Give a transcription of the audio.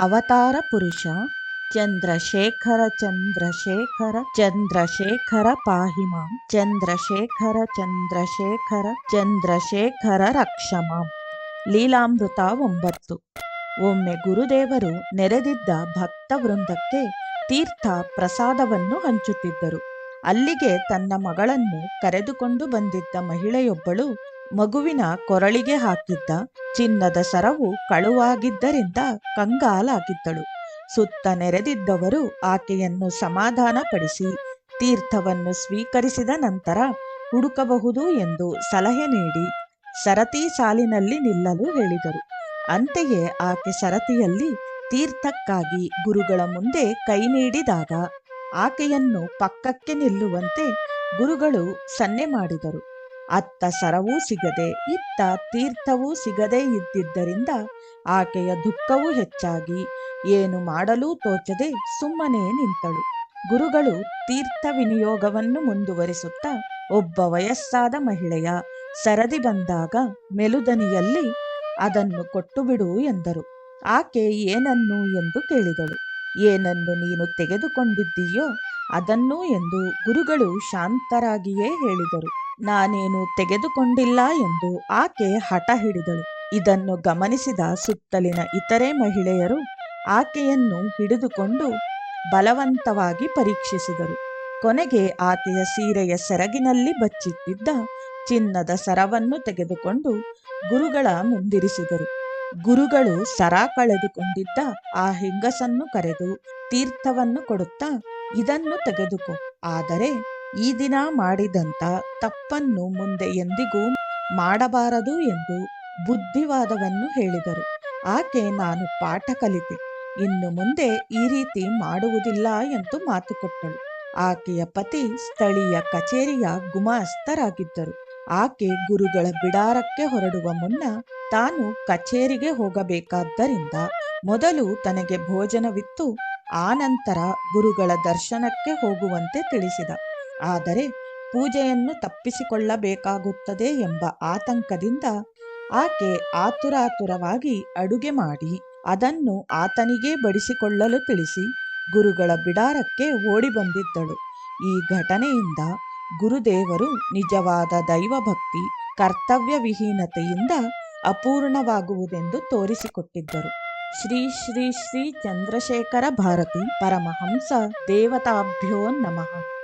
ಅವತಾರ ಪುರುಷ ಚಂದ್ರಶೇಖರ ಚಂದ್ರಶೇಖರ ಚಂದ್ರಶೇಖರ ಪಾಹಿಮ ಚಂದ್ರಶೇಖರ ಚಂದ್ರಶೇಖರ ಚಂದ್ರಶೇಖರ ರಕ್ಷಮಾಂ. ಲೀಲಾಮೃತ ಒಂಬತ್ತು. ಒಮ್ಮೆ ಗುರುದೇವರು ನೆರೆದಿದ್ದ ಭಕ್ತ ವೃಂದಕ್ಕೆ ತೀರ್ಥ ಪ್ರಸಾದವನ್ನು ಹಂಚುತ್ತಿದ್ದರು. ಅಲ್ಲಿಗೆ ತನ್ನ ಮಗಳನ್ನು ಕರೆದುಕೊಂಡು ಬಂದಿದ್ದ ಮಹಿಳೆಯೊಬ್ಬಳು ಮಗುವಿನ ಕೊರಳಿಗೆ ಹಾಕಿದ್ದ ಚಿನ್ನದ ಸರವು ಕಳುವಾಗಿದ್ದರಿಂದ ಕಂಗಾಲಾಗಿದ್ದಳು. ಸುತ್ತ ನೆರೆದಿದ್ದವರು ಆಕೆಯನ್ನು ಸಮಾಧಾನಪಡಿಸಿ ತೀರ್ಥವನ್ನು ಸ್ವೀಕರಿಸಿದ ನಂತರ ಹುಡುಕಬಹುದು ಎಂದು ಸಲಹೆ ನೀಡಿ ಸರತಿ ಸಾಲಿನಲ್ಲಿ ನಿಲ್ಲಲು ಹೇಳಿದರು. ಅಂತೆಯೇ ಆಕೆ ಸರತಿಯಲ್ಲಿ ತೀರ್ಥಕ್ಕಾಗಿ ಗುರುಗಳ ಮುಂದೆ ಕೈ ನೀಡಿದಾಗ ಆಕೆಯನ್ನು ಪಕ್ಕಕ್ಕೆ ನಿಲ್ಲುವಂತೆ ಗುರುಗಳು ಸನ್ನೆ ಮಾಡಿದರು. ಅತ್ತ ಸರವೂ ಸಿಗದೆ, ಇತ್ತ ತೀರ್ಥವೂ ಸಿಗದೇ ಇದ್ದಿದ್ದರಿಂದ ಆಕೆಯ ದುಃಖವೂ ಹೆಚ್ಚಾಗಿ, ಏನು ಮಾಡಲೂ ತೋಚದೆ ಸುಮ್ಮನೆ ನಿಂತಳು. ಗುರುಗಳು ತೀರ್ಥ ವಿನಿಯೋಗವನ್ನು ಮುಂದುವರಿಸುತ್ತಾ ಒಬ್ಬ ವಯಸ್ಸಾದ ಮಹಿಳೆಯ ಸರದಿ ಬಂದಾಗ ಮೆಲುದನಿಯಲ್ಲಿ, ಅದನ್ನು ಕೊಟ್ಟು ಬಿಡು ಎಂದರು. ಆಕೆ ಏನನ್ನು ಎಂದು ಕೇಳಿದಳು. ಏನನ್ನು ನೀನು ತೆಗೆದುಕೊಂಡಿದ್ದೀಯೋ ಅದನ್ನು ಎಂದು ಗುರುಗಳು ಶಾಂತರಾಗಿಯೇ ಹೇಳಿದರು. ನಾನೇನು ತೆಗೆದುಕೊಂಡಿಲ್ಲ ಎಂದು ಆಕೆ ಹಠ ಹಿಡಿದಳು. ಇದನ್ನು ಗಮನಿಸಿದ ಸುತ್ತಲಿನ ಇತರೆ ಮಹಿಳೆಯರು ಆಕೆಯನ್ನು ಹಿಡಿದುಕೊಂಡು ಬಲವಂತವಾಗಿ ಪರೀಕ್ಷಿಸಿದರು. ಕೊನೆಗೆ ಆಕೆಯ ಸೀರೆಯ ಸೆರಗಿನಲ್ಲಿ ಬಚ್ಚಿಟ್ಟಿದ್ದ ಚಿನ್ನದ ಸರವನ್ನು ತೆಗೆದುಕೊಂಡು ಗುರುಗಳ ಮುಂದಿರಿಸಿದರು. ಗುರುಗಳು ಸರ ಕಳೆದುಕೊಂಡಿದ್ದ ಆ ಹೆಂಗಸನ್ನು ಕರೆದು ತೀರ್ಥವನ್ನು ಕೊಡುತ್ತಾ ಇದನ್ನು ತೆಗೆದುಕೊ. ಆದರೆ ಈ ದಿನ ಮಾಡಿದಂಥ ತಪ್ಪನ್ನು ಮುಂದೆ ಎಂದಿಗೂ ಮಾಡಬಾರದು ಎಂದು ಬುದ್ಧಿವಾದವನ್ನು ಹೇಳಿದರು. ಆಕೆ, ನಾನು ಪಾಠ ಕಲಿತೆ. ಇನ್ನು ಮುಂದೆ ಈ ರೀತಿ ಮಾಡುವುದಿಲ್ಲ ಎಂದು ಮಾತು ಕೊಟ್ಟಳು. ಆಕೆಯ ಪತಿ ಸ್ಥಳೀಯ ಕಚೇರಿಯ ಗುಮಾಸ್ತರಾಗಿದ್ದರು. ಆಕೆ ಗುರುಗಳ ಬಿಡಾರಕ್ಕೆ ಹೊರಡುವ ಮುನ್ನ ತಾನು ಕಚೇರಿಗೆ ಹೋಗಬೇಕಾದ್ದರಿಂದ ಮೊದಲು ತನಗೆ ಭೋಜನವಿತ್ತು. ಆನಂತರ ಗುರುಗಳ ದರ್ಶನಕ್ಕೆ ಹೋಗುವಂತೆ ತಿಳಿಸಿದ. ಆದರೆ ಪೂಜೆಯನ್ನು ತಪ್ಪಿಸಿಕೊಳ್ಳಬೇಕಾಗುತ್ತದೆ ಎಂಬ ಆತಂಕದಿಂದ ಆಕೆ ಆತುರಾತುರವಾಗಿ ಅಡುಗೆ ಮಾಡಿ ಅದನ್ನು ಆತನಿಗೇ ಬಡಿಸಿಕೊಳ್ಳಲು ತಿಳಿಸಿ ಗುರುಗಳ ಬಿಡಾರಕ್ಕೆ ಓಡಿ ಬಂದಿದ್ದಳು ಈ ಘಟನೆಯಿಂದ ಗುರುದೇವರು ನಿಜವಾದ ದೈವಭಕ್ತಿ ಕರ್ತವ್ಯ ವಿಹೀನತೆಯಿಂದ ಅಪೂರ್ಣವಾಗುವುದೆಂದು ತೋರಿಸಿಕೊಟ್ಟಿದ್ದರು. ಶ್ರೀ ಶ್ರೀ ಶ್ರೀ ಚಂದ್ರಶೇಖರ ಭಾರತಿ ಪರಮಹಂಸ ದೇವತಾಭ್ಯೋ ನಮಃ.